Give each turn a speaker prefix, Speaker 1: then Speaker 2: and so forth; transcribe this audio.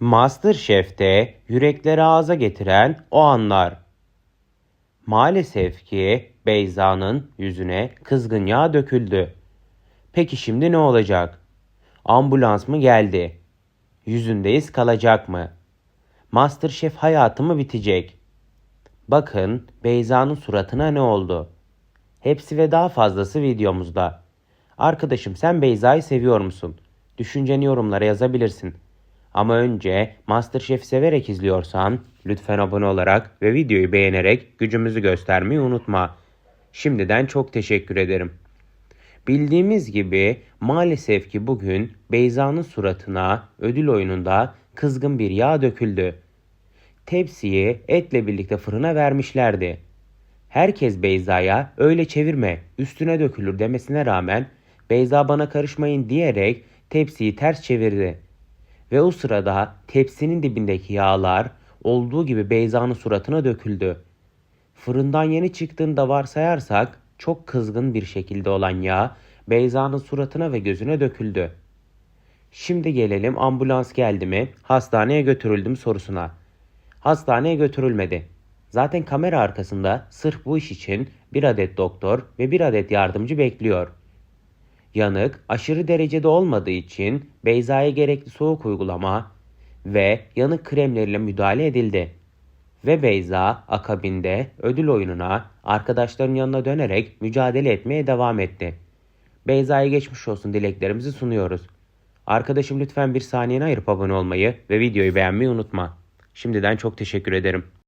Speaker 1: Masterchef'te yürekleri ağza getiren o anlar. Maalesef ki Beyza'nın yüzüne kızgın yağ döküldü. Peki şimdi ne olacak? Ambulans mı geldi? Yüzünde iz kalacak mı? Masterchef hayatı mı bitecek? Bakın Beyza'nın suratına ne oldu? Hepsi ve daha fazlası videomuzda. Arkadaşım sen Beyza'yı seviyor musun? Düşünceni yorumlara yazabilirsin. Ama önce Masterchef severek izliyorsan lütfen abone olarak ve videoyu beğenerek gücümüzü göstermeyi unutma. Şimdiden çok teşekkür ederim. Bildiğimiz gibi maalesef ki bugün Beyza'nın suratına ödül oyununda kızgın bir yağ döküldü. Tepsiyi etle birlikte fırına vermişlerdi. Herkes Beyza'ya öyle çevirme üstüne dökülür demesine rağmen Beyza bana karışmayın diyerek tepsiyi ters çevirdi. Ve o sırada tepsinin dibindeki yağlar olduğu gibi Beyza'nın suratına döküldü. Fırından yeni çıktığında varsayarsak çok kızgın bir şekilde olan yağ Beyza'nın suratına ve gözüne döküldü. Şimdi gelelim ambulans geldi mi, hastaneye götürüldüm sorusuna. Hastaneye götürülmedi. Zaten kamera arkasında sırf bu iş için bir adet doktor ve bir adet yardımcı bekliyor. Yanık aşırı derecede olmadığı için Beyza'ya gerekli soğuk uygulama ve yanık kremleriyle müdahale edildi. Ve Beyza akabinde ödül oyununa arkadaşların yanına dönerek mücadele etmeye devam etti. Beyza'ya geçmiş olsun dileklerimizi sunuyoruz. Arkadaşım lütfen bir saniyeni ayırıp abone olmayı ve videoyu beğenmeyi unutma. Şimdiden çok teşekkür ederim.